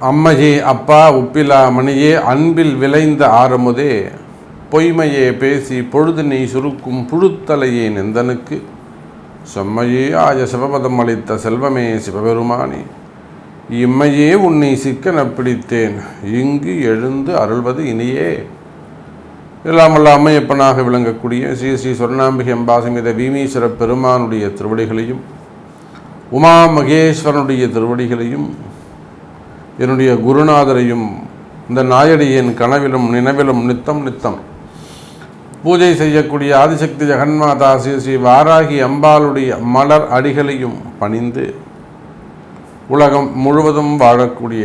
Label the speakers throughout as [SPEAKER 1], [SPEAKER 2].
[SPEAKER 1] அம்மையே அப்பா உப்பிலா மணியே அன்பில் விளைந்த ஆரமுதே பொய்மையே பேசி பொழுதினை சுருக்கும் புழுத்தலையே நெந்தனுக்கு. செம்மையே ஆய சிவபதம் அளித்த செல்வமே சிவபெருமானே இம்மையே உன்னை சிக்கன பிடித்தேன். இங்கு எழுந்து அருள்வது இனியே. இல்லாமல்ல அம்மையப்பனாக விளங்கக்கூடிய ஸ்ரீ ஸ்ரீ சொர்ணாம்பிகை அம்பாசமித பீமீஸ்வர பெருமானுடைய திருவடிகளையும் உமா மகேஸ்வரனுடைய திருவடிகளையும் என்னுடைய குருநாதரையும் இந்த நாயடியின் கனவிலும் நினைவிலும் நித்தம் நித்தம் பூஜை செய்யக்கூடிய ஆதிசக்தி ஜெகன்மாதா ஸ்ரீ ஸ்ரீ வாராகி அம்பாளுடைய மலர் அடிகளையும் பணிந்து உலகம் முழுவதும் வாழக்கூடிய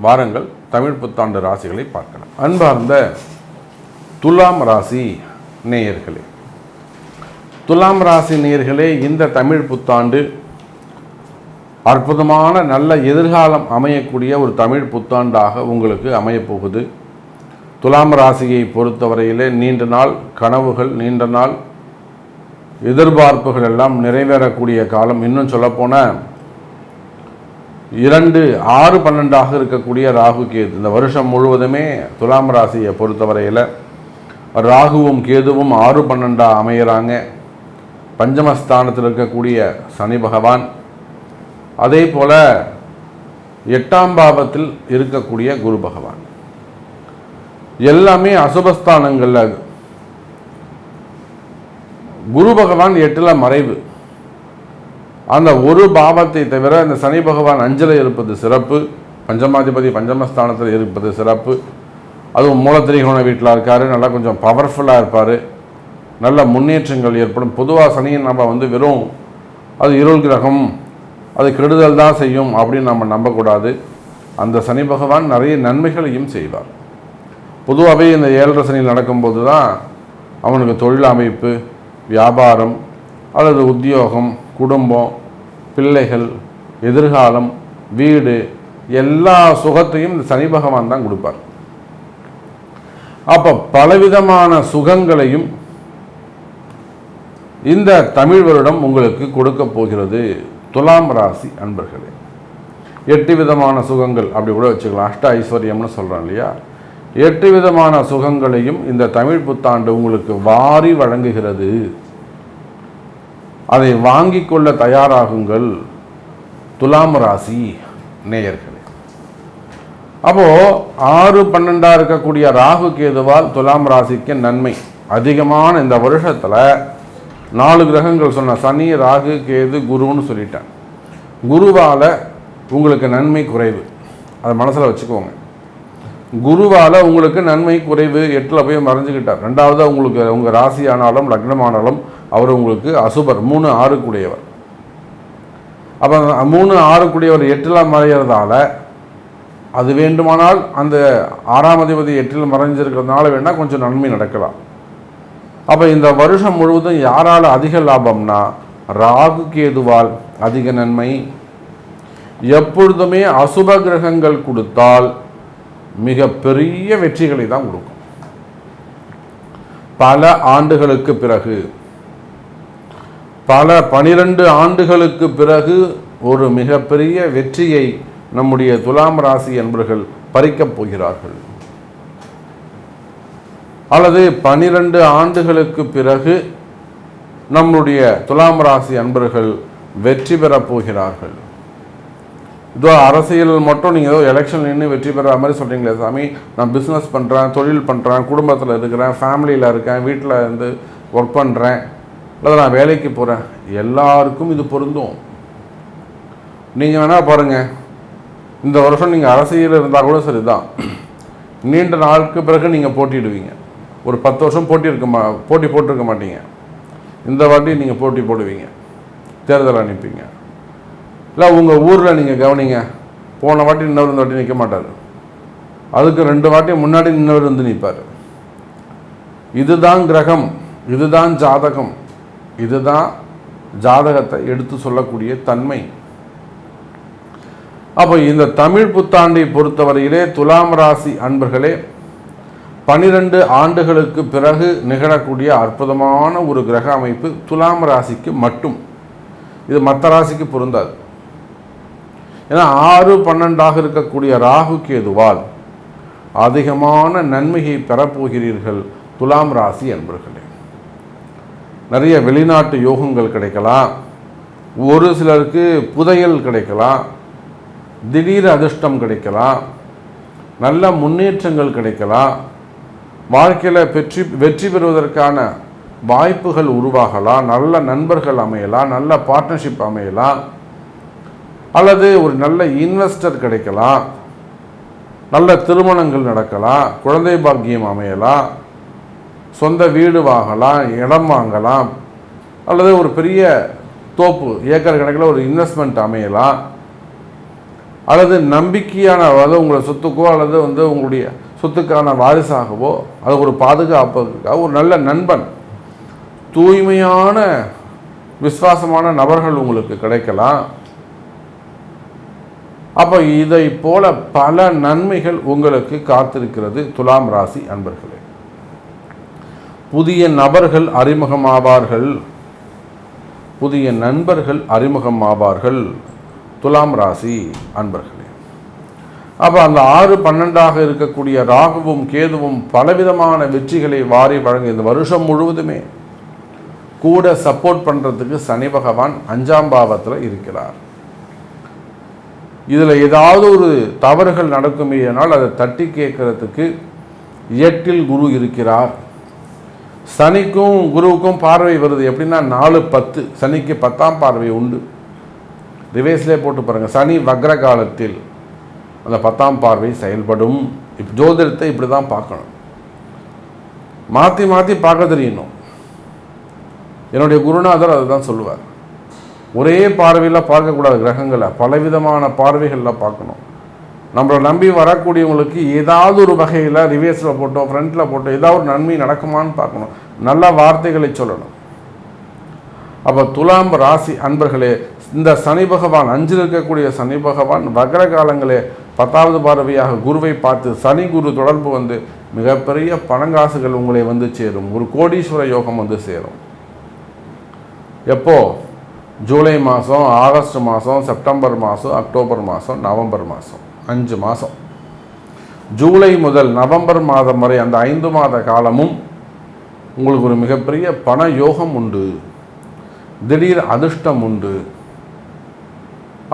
[SPEAKER 1] வாரங்கள் தமிழ் புத்தாண்டு ராசிகளை பார்க்கலாம். அன்பார்ந்த துலாம் ராசி நேயர்களே துலாம் ராசி நேயர்களே இந்த தமிழ் புத்தாண்டு அற்புதமான நல்ல எதிர்காலம் அமையக்கூடிய ஒரு தமிழ் புத்தாண்டாக உங்களுக்கு அமையப்போகுது. துலாம் ராசியை பொறுத்தவரையிலே நீண்ட நாள் கனவுகள் நீண்ட நாள் எதிர்பார்ப்புகள் எல்லாம் நிறைவேறக்கூடிய காலம். இன்னும் சொல்லப்போனால் இரண்டு ஆறு பன்னெண்டாக இருக்கக்கூடிய ராகு கேது. இந்த வருஷம் முழுவதுமே துலாம் ராசியை பொறுத்தவரையில் ராகுவும் கேதுவும் ஆறு பன்னெண்டாக அமையிறாங்க. பஞ்சமஸ்தானத்தில் இருக்கக்கூடிய சனி பகவான். அதே போல் எட்டாம் பாவத்தில் இருக்கக்கூடிய குரு பகவான். எல்லாமே அசுபஸ்தானங்களில் குரு பகவான் எட்டில் மறைவு. அந்த ஒரு பாவத்தை தவிர இந்த சனி பகவான் அஞ்சில் இருப்பது சிறப்பு. பஞ்சமாதிபதி பஞ்சமஸ்தானத்தில் இருப்பது சிறப்பு. அதுவும் மூலத்திரிகோண வீட்டில் இருக்கார் நல்லா கொஞ்சம் பவர்ஃபுல்லாக இருப்பார். நல்ல முன்னேற்றங்கள் ஏற்படும். பொதுவாக சனியை நம்ம வந்து வெறும் அது இருள் கிரகம் அது கெடுதல் தான் செய்யும் அப்படின்னு நம்ம நம்பக்கூடாது. அந்த சனி பகவான் நிறைய நன்மைகளையும் செய்வார். பொதுவாகவே இந்த ஏழரை சனி நடக்கும்போது தான் அவனுக்கு தொழில் அமைப்பு வியாபாரம் அல்லது உத்தியோகம் குடும்பம் பிள்ளைகள் எதிர்காலம் வீடு எல்லா சுகத்தையும் இந்த சனி பகவான் தான் கொடுப்பார். அப்போ பலவிதமான சுகங்களையும் இந்த தமிழ் வருடம் உங்களுக்கு கொடுக்க போகிறது துலாம் ராசி அன்பர்களே. எட்டு விதமான சுகங்கள் அப்படி கூட வச்சுக்கலாம். அஷ்ட ஐஸ்வர்யம்னு சொல்கிறோம் இல்லையா? எட்டு விதமான சுகங்களையும் இந்த தமிழ் புத்தாண்டு உங்களுக்கு வாரி வழங்குகிறது. அதை வாங்கி கொள்ள தயாராகுங்கள் துலாம் ராசி நேயர்களே. அப்போது ஆறு பன்னெண்டாக இருக்கக்கூடிய ராகு கேதுவால் துலாம் ராசிக்கு நன்மை அதிகமான இந்த வருஷத்தில் நாலு கிரகங்கள் சொன்ன சனி ராகு கேது குருன்னு சொல்லிட்டேன் குருவால் உங்களுக்கு நன்மை குறைவு. அதை மனசில் வச்சுக்கோங்க. குருவால் உங்களுக்கு நன்மை குறைவு. எட்டில் போய் மறைஞ்சிக்கிட்டார். ரெண்டாவது உங்களுக்கு உங்கள் ராசி ஆனாலும் லக்னமானாலும் அவர் உங்களுக்கு அசுபர் மூணு ஆறுக்குடையவர். அப்போ மூணு ஆறுக்குடையவர் எட்டில் மறைகிறதால அது வேண்டுமானால் அந்த ஆறாம் அதிபதி எட்டில் மறைஞ்சிருக்கிறதுனால வேணால் கொஞ்சம் நன்மை நடக்கலாம். அப்போ இந்த வருஷம் முழுவதும் யாரால் அதிக லாபம்னா ராகு கேதுவால் அதிக நன்மை. எப்பொழுதுமே அசுப கிரகங்கள் கொடுத்தால் மிக பெரிய வெற்றிகளை தான் கொடுக்கும். பல ஆண்டுகளுக்கு பிறகு பல பனிரெண்டு ஆண்டுகளுக்கு பிறகு ஒரு மிகப்பெரிய வெற்றியை நம்முடைய துலாம் ராசி என்பர்கள் பறிக்கப் போகிறார்கள். அல்லது பனிரெண்டு ஆண்டுகளுக்கு பிறகு நம்முடைய துலாம் ராசி அன்பர்கள் வெற்றி பெறப் போகிறார்கள். இதோ அரசியல் மட்டும் நீங்கள் ஏதோ எலெக்ஷன் நின்று வெற்றி பெற மாதிரி சொல்கிறீங்களே சாமி. நான் பிஸ்னஸ் பண்ணுறேன் தொழில் பண்ணுறேன் குடும்பத்தில் இருக்கிறேன் ஃபேமிலியில் இருக்கேன் வீட்டில் இருந்து ஒர்க் பண்ணுறேன் இல்லை நான் வேலைக்கு போகிறேன் எல்லாருக்கும் இது பொருந்தும். நீங்கள் வேணால் பாருங்கள் இந்த வருஷம் நீங்கள் அரசியல் இருந்தால் கூட சரி தான் நீண்ட நாளுக்கு பிறகு நீங்கள் போட்டிடுவீங்க ஒரு பத்து வருஷம் போட்டி இருக்க மா போட்டி போட்டிருக்க மாட்டீங்க. இந்த வாட்டி நீங்கள் போட்டி போடுவீங்க. தேர்தல் அனுப்பிங்க. இல்லை உங்கள் ஊரில் நீங்கள் கவனிங்க. போன வாட்டி இன்னொரு இந்த வாட்டி நிற்க மாட்டார். அதுக்கு ரெண்டு வாட்டி முன்னாடி இன்னொரு வந்து நிற்பார் இதுதான் கிரகம். இதுதான் ஜாதகம். இதுதான் ஜாதகத்தை எடுத்து சொல்லக்கூடிய தன்மை. அப்போ இந்த தமிழ் புத்தாண்டை பொறுத்தவரையிலே துலாம் ராசி அன்பர்களே பனிரெண்டு ஆண்டுகளுக்கு பிறகு நிகழக்கூடிய அற்புதமான ஒரு கிரக அமைப்பு துலாம் ராசிக்கு மட்டும். இது மற்ற ராசிக்கு பொருந்தாது. ஏன்னா ஆறு பன்னெண்டாக இருக்கக்கூடிய ராகு கேதுவால் அதிகமான நன்மையை பெறப்போகிறீர்கள் துலாம் ராசி அன்பர்களே. நிறைய வெளிநாட்டு யோகங்கள் கிடைக்கலாம். ஒரு சிலருக்கு புதையல் கிடைக்கலாம். திடீர் அதிர்ஷ்டம் கிடைக்கலாம். நல்ல முன்னேற்றங்கள் கிடைக்கலாம். வாழ்க்கையில் வெற்றி வெற்றி பெறுவதற்கான வாய்ப்புகள் உருவாகலாம். நல்ல நண்பர்கள் அமையலாம். நல்ல பார்ட்னர்ஷிப் அமையலாம். அல்லது ஒரு நல்ல இன்வெஸ்டர் கிடைக்கலாம். நல்ல திருமணங்கள் நடக்கலாம். குழந்தை பாக்கியம் அமையலாம். சொந்த வீடு வாங்கலாம் இடம் வாங்கலாம் அல்லது ஒரு பெரிய தோப்பு ஏக்கர் கணக்கில் ஒரு இன்வெஸ்ட்மெண்ட் அமையலாம் அல்லது நம்பிக்கையான அதாவது உங்களை சொத்துக்கோ அல்லது வந்து உங்களுடைய சொத்துக்கான வாரிசாகவோ அது ஒரு பாதுகாப்புக்காக ஒரு நல்ல நண்பன் தூய்மையான விசுவாசமான நபர்கள் உங்களுக்கு கிடைக்கலாம். அப்போ இதை போல பல நன்மைகள் உங்களுக்கு காத்திருக்கிறது துலாம் ராசி அன்பர்கள். புதிய நபர்கள் அறிமுகமாவார்கள். புதிய நண்பர்கள் அறிமுகமாவார்கள். துலாம் ராசி அன்பர்களே. அப்போ அந்த ஆறு பன்னெண்டாக இருக்கக்கூடிய ராகுவும் கேதுவும் பலவிதமான வெற்றிகளை வாரி வழங்க இந்த வருஷம் முழுவதுமே கூட சப்போர்ட் பண்ணுறதுக்கு சனி பகவான் அஞ்சாம் பாவத்தில் இருக்கிறார். இதில் ஏதாவது ஒரு தவறுகள் நடக்குமேயானால் அதை தட்டி கேட்கறதுக்கு எட்டில் குரு இருக்கிறார். சனிக்கும் குருவுக்கும் பார்வை வருது. எப்படின்னா நாலு பத்து. சனிக்கு பத்தாம் பார்வை உண்டு. ரிவேஸ்லே போட்டு பாருங்கள் சனி வக்ர காலத்தில் அந்த பத்தாம் பார்வை செயல்படும். இப்போ ஜோதிடத்தை இப்படி தான் பார்க்கணும். மாற்றி மாற்றி பார்க்க தெரியணும் என்னுடைய குருநாதர் அதை தான் சொல்லுவார். ஒரே பார்வையில் பார்க்கக்கூடாது கிரகங்களை. பலவிதமான பார்வைகளில் பார்க்கணும். நம்மளை நம்பி வரக்கூடியவங்களுக்கு ஏதாவது ஒரு வகையில் ரிவேர்ஸில் போட்டோ ஃப்ரண்ட்டில் போட்டோ ஏதாவது ஒரு நன்மை நடக்குமான்னு பார்க்கணும். நல்ல வார்த்தைகளை சொல்லணும். அப்போ துலாம் ராசி அன்பர்களே இந்த சனி பகவான் அஞ்சில் இருக்கக்கூடிய சனி பகவான் வக்ர காலங்களே பத்தாவது பார்வையாக குருவை பார்த்து சனி குரு தொடர்பு வந்து மிகப்பெரிய பணங்காசுகள் உங்களை வந்து சேரும். ஒரு கோடீஸ்வர யோகம் வந்து சேரும். எப்போ? ஜூலை மாதம் ஆகஸ்ட் மாதம் செப்டம்பர் மாதம் அக்டோபர் மாதம் நவம்பர் மாதம் அஞ்சு மாதம் ஜூலை முதல் நவம்பர் மாதம் வரை அந்த ஐந்து மாத காலமும் உங்களுக்கு ஒரு மிகப்பெரிய பண யோகம் உண்டு. திடீர் அதிர்ஷ்டம் உண்டு.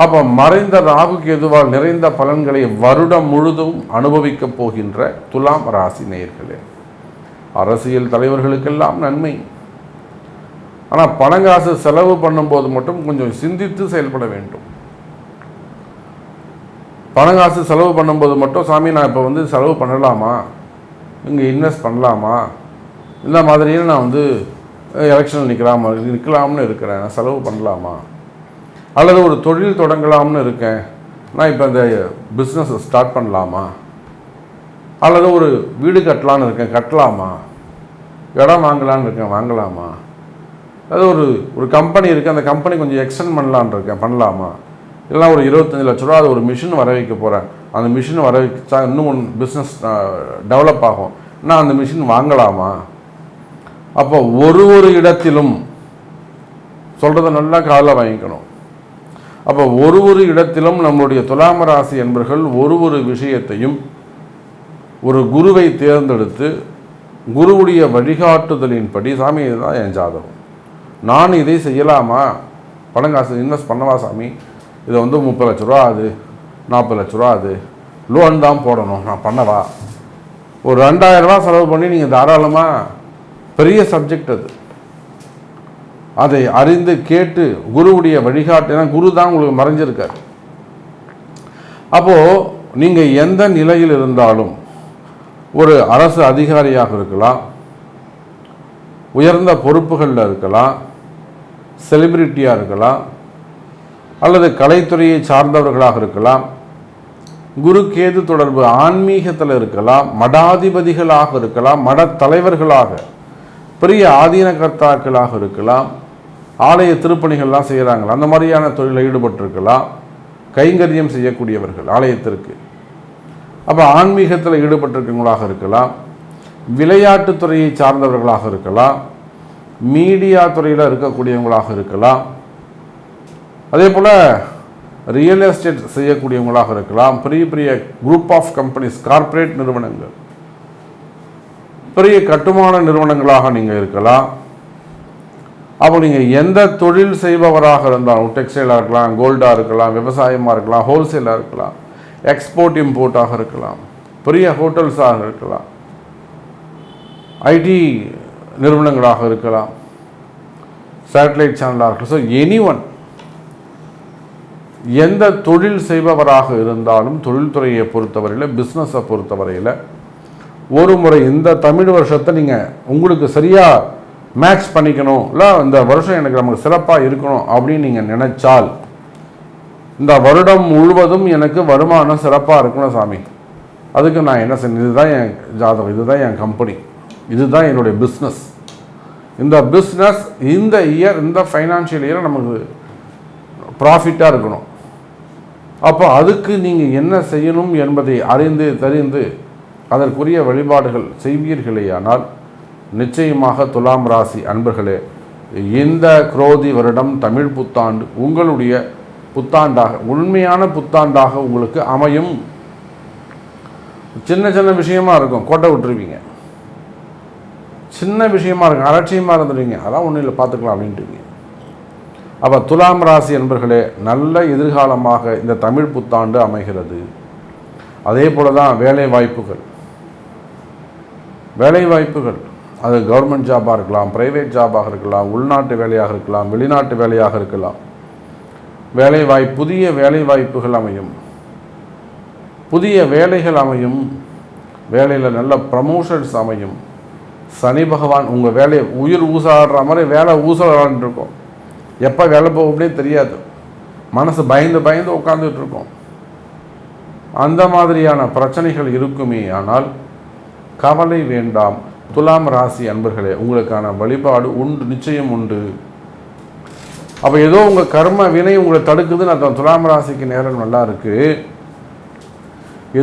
[SPEAKER 1] அப்போ மறைந்த ராகு கேதுவால் நிறைந்த பலன்களை வருடம் முழுதும் அனுபவிக்கப் போகின்ற துலாம் ராசி நேயர்களே. அரசியல் தலைவர்களுக்கெல்லாம் நன்மை. ஆனால் பணங்காசு செலவு பண்ணும்போது மட்டும் கொஞ்சம் சிந்தித்து செயல்பட வேண்டும். பணம் காசு செலவு பண்ணும்போது மட்டும் சாமி நான் இப்போ வந்து செலவு பண்ணலாமா? இங்கே இன்வெஸ்ட் பண்ணலாமா? இந்த மாதிரியே நான் வந்து எலெக்ஷனில் நிற்கலாமா நிற்கலாம்னு இருக்கிறேன். நான் செலவு பண்ணலாமா? அல்லது ஒரு தொழில் தொடங்கலாம்னு இருக்கேன். நான் இப்போ இந்த பிஸ்னஸ் ஸ்டார்ட் பண்ணலாமா? அல்லது ஒரு வீடு கட்டலான்னு இருக்கேன். கட்டலாமா? இடம் வாங்கலான்னு இருக்கேன். வாங்கலாமா? அது ஒரு ஒரு கம்பெனி இருக்குது அந்த கம்பெனி கொஞ்சம் எக்ஸ்டெண்ட் பண்ணலான்னு இருக்கேன். பண்ணலாமா? இல்லைனா ஒரு இருபத்தஞ்சி லட்ச ரூபா அது ஒரு மிஷின் வர வைக்க போகிறேன் அந்த மிஷின் வர வச்சா இன்னும் ஒன்று பிஸ்னஸ் டெவலப் ஆகும். நான் அந்த மிஷின் வாங்கலாமா? அப்போ ஒரு ஒரு இடத்திலும் சொல்கிறத நல்லா காதில் வாங்கிக்கணும். அப்போ ஒரு ஒரு இடத்திலும் நம்முடைய துலாம ராசி என்பர்கள் ஒரு ஒரு விஷயத்தையும் ஒரு குருவை தேர்ந்தெடுத்து குருவுடைய வழிகாட்டுதலின்படி சாமி இதுதான் என் ஜாதகம். நான் இதை செய்யலாமா? பணம் காசு இன்வெஸ்ட் பண்ணவா சாமி? இதை வந்து முப்பது லட்ச ரூபா அது நாற்பது லட்ச ரூபா அது லோன் தான் போடணும் நான் பண்ணவா? ஒரு ரெண்டாயிரரூபா செலவு பண்ணி நீங்கள் தாராளமாக பெரிய சப்ஜெக்ட் அது. அதை அறிந்து கேட்டு குருவுடைய வழிகாட்டு ஏன்னா குரு தான் உங்களுக்கு மறைஞ்சிருக்கார். அப்போது நீங்கள் எந்த நிலையில் இருந்தாலும் ஒரு அரசு அதிகாரியாக இருக்கலாம் உயர்ந்த பொறுப்புகளில் இருக்கலாம் செலிபிரிட்டியாக இருக்கலாம் அல்லது கலைத்துறையை சார்ந்தவர்களாக இருக்கலாம் குரு கேது தொடர்பு ஆன்மீகத்தில் இருக்கலாம் மடாதிபதிகளாக இருக்கலாம் மட தலைவர்களாக பெரிய ஆதீன கர்த்தாக்களாக இருக்கலாம் ஆலய திருப்பணிகள்லாம் செய்கிறாங்களா அந்த மாதிரியான தொழிலில் ஈடுபட்டிருக்கலாம் கைங்கரியம் செய்யக்கூடியவர்கள் ஆலயத்திற்கு. அப்போ ஆன்மீகத்தில் ஈடுபட்டிருக்கவங்களாக இருக்கலாம் விளையாட்டுத்துறையை சார்ந்தவர்களாக இருக்கலாம் மீடியா துறையில் இருக்கக்கூடியவங்களாக இருக்கலாம் அதே போல் ரியல் எஸ்டேட் செய்யக்கூடியவங்களாக இருக்கலாம். பெரிய பெரிய குரூப் ஆஃப் கம்பெனிஸ் கார்ப்பரேட் நிறுவனங்கள். பெரிய கட்டுமான நிறுவனங்களாக நீங்கள் இருக்கலாம். அப்போ நீங்கள் எந்த தொழில் செய்பவராக இருந்தாலும் டெக்ஸ்டைலாக இருக்கலாம் கோல்டாக இருக்கலாம் விவசாயமாக இருக்கலாம் ஹோல்சேலாக இருக்கலாம் எக்ஸ்போர்ட் இம்போர்ட்டாக இருக்கலாம் பெரிய ஹோட்டல்ஸாக இருக்கலாம் ஐடி நிறுவனங்களாக இருக்கலாம் சேட்டலைட் சேனலாக இருக்கலாம். ஸோ எனி ஒன் எந்த தொழில் செய்பவராக இருந்தாலும் தொழில்துறையை பொறுத்தவரையில் பிஸ்னஸை பொறுத்தவரையில் ஒரு முறை இந்த தமிழ் வருஷத்தை நீங்கள் உங்களுக்கு சரியாக மேட்ச் பண்ணிக்கணும். இல்லை இந்த வருஷம் எனக்கு நமக்கு சிறப்பாக இருக்கணும் அப்படின்னு நீங்கள் நினைச்சால் இந்த வருடம் முழுவதும் எனக்கு வருமானம் சிறப்பாக இருக்கணும் சாமி. அதுக்கு நான் என்ன செய்யணும் இதுதான் என் ஜாதகம் இதுதான் என் கம்பெனி இதுதான் என்னுடைய பிஸ்னஸ் இந்த பிஸ்னஸ் இந்த இயர் இந்த ஃபைனான்ஷியல் இயர் நமக்கு ப்ராஃபிட்டாக இருக்கணும். அப்போ அதுக்கு நீங்கள் என்ன செய்யணும் என்பதை அறிந்து தெரிந்து அதற்குரிய வழிபாடுகள் செய்வீர்களேயானால் நிச்சயமாக துலாம் ராசி அன்பர்களே இந்த குரோதி வருடம் தமிழ் புத்தாண்டு உங்களுடைய புத்தாண்டாக உண்மையான புத்தாண்டாக உங்களுக்கு அமையும். சின்ன சின்ன விஷயமா இருக்கும் கோட்டை விட்டுருவீங்க. சின்ன விஷயமா இருக்கும் அலட்சியமாக இருந்துருவீங்க. அதான் ஒன்றும் இல்லை பார்த்துக்கலாம் அப்படின்ட்டுருவீங்க. அப்போ துலாம் ராசி என்பர்களே நல்ல எதிர்காலமாக இந்த தமிழ் புத்தாண்டு அமைகிறது. அதே போல தான் வேலை வாய்ப்புகள். வேலை வாய்ப்புகள். அது கவர்மெண்ட் ஜாபாக இருக்கலாம் ப்ரைவேட் ஜாபாக இருக்கலாம் உள்நாட்டு வேலையாக இருக்கலாம் வெளிநாட்டு வேலையாக இருக்கலாம். வேலை வாய் புதிய வேலை வாய்ப்புகள் அமையும். புதிய வேலைகள் அமையும். வேலையில் நல்ல ப்ரமோஷன்ஸ் அமையும். சனி பகவான் உங்கள் வேலையை உயிர் ஊசாடுற மாதிரி வேலை ஊசலான்னு இருக்கும். எப்போ வேலை போகும்னே தெரியாது. மனசு பயந்து பயந்து உட்காந்துட்டு இருக்கோம். அந்த மாதிரியான பிரச்சனைகள் இருக்குமே ஆனால் கவலை வேண்டாம். துலாம் ராசி அன்பர்களே உங்களுக்கான வழிபாடு உண்டு நிச்சயம் உண்டு. அப்போ ஏதோ உங்கள் கர்ம வினை உங்களை தடுக்குதுன்னு அர்த்தம். துலாம் ராசிக்கு நேரம் நல்லா இருக்கு.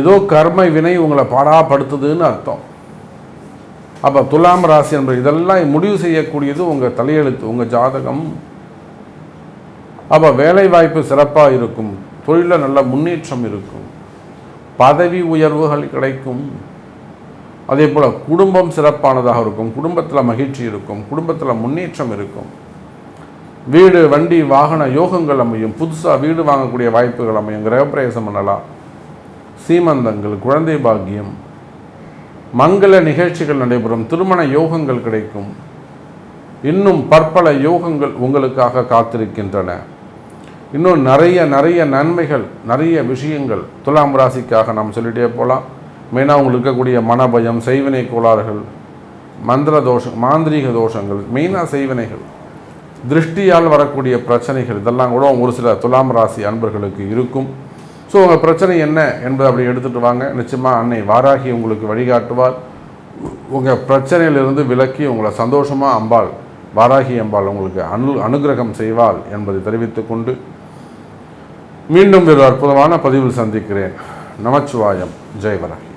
[SPEAKER 1] ஏதோ கர்ம வினை உங்களை பாடாப்படுத்துதுன்னு அர்த்தம். அப்போ துலாம் ராசி என்பது இதெல்லாம் முடிவு செய்யக்கூடியது உங்கள் தலையெழுத்து உங்கள் ஜாதகம். அப்போ வேலைவாய்ப்பு சிறப்பாக இருக்கும். தொழிலில் நல்ல முன்னேற்றம் இருக்கும். பதவி உயர்வுகள் கிடைக்கும். அதே போல் குடும்பம் சிறப்பானதாக இருக்கும். குடும்பத்தில் மகிழ்ச்சி இருக்கும். குடும்பத்தில் முன்னேற்றம் இருக்கும். வீடு வண்டி வாகன யோகங்கள் அமையும். புதுசாக வீடு வாங்கக்கூடிய வாய்ப்புகள் அமையும். கிரகப்பிரவேசம் பண்ணலாம். சீமந்தங்கள் குழந்தை பாக்கியம். மங்கள நிகழ்ச்சிகள் நடைபெறும். திருமண யோகங்கள் கிடைக்கும். இன்னும் பற்பல யோகங்கள் உங்களுக்காக காத்திருக்கின்றன. இன்னும் நிறைய நிறைய நன்மைகள் நிறைய விஷயங்கள் துலாம் ராசிக்காக நாம் சொல்லிட்டே போகலாம் மெயினாக உங்களுக்கு இருக்கக்கூடிய மனபயம் செய்வினை கோளாறுகள் மந்திர தோஷம் மாந்திரீக தோஷங்கள் மெயினாக செய்வினைகள் திருஷ்டியால் வரக்கூடிய பிரச்சனைகள் இதெல்லாம் கூட ஒரு சில துலாம் ராசி அன்பர்களுக்கு இருக்கும். ஸோ உங்கள் பிரச்சனை என்ன என்பதை அப்படி எடுத்துகிட்டு வாங்க. நிச்சயமாக அன்னை வாராகி உங்களுக்கு வழிகாட்டுவார். உங்கள் பிரச்சனையிலிருந்து விலக்கி உங்களை சந்தோஷமாக அம்பாள் வாராகி அம்பாள் உங்களுக்கு அனு அனுகிரகம் செய்வாள் என்பதை தெரிவித்துக்கொண்டு மீண்டும் ஒரு அற்புதமான பதிவில் சந்திக்கிறேன். நமச்சிவாயம். ஜெயவராகி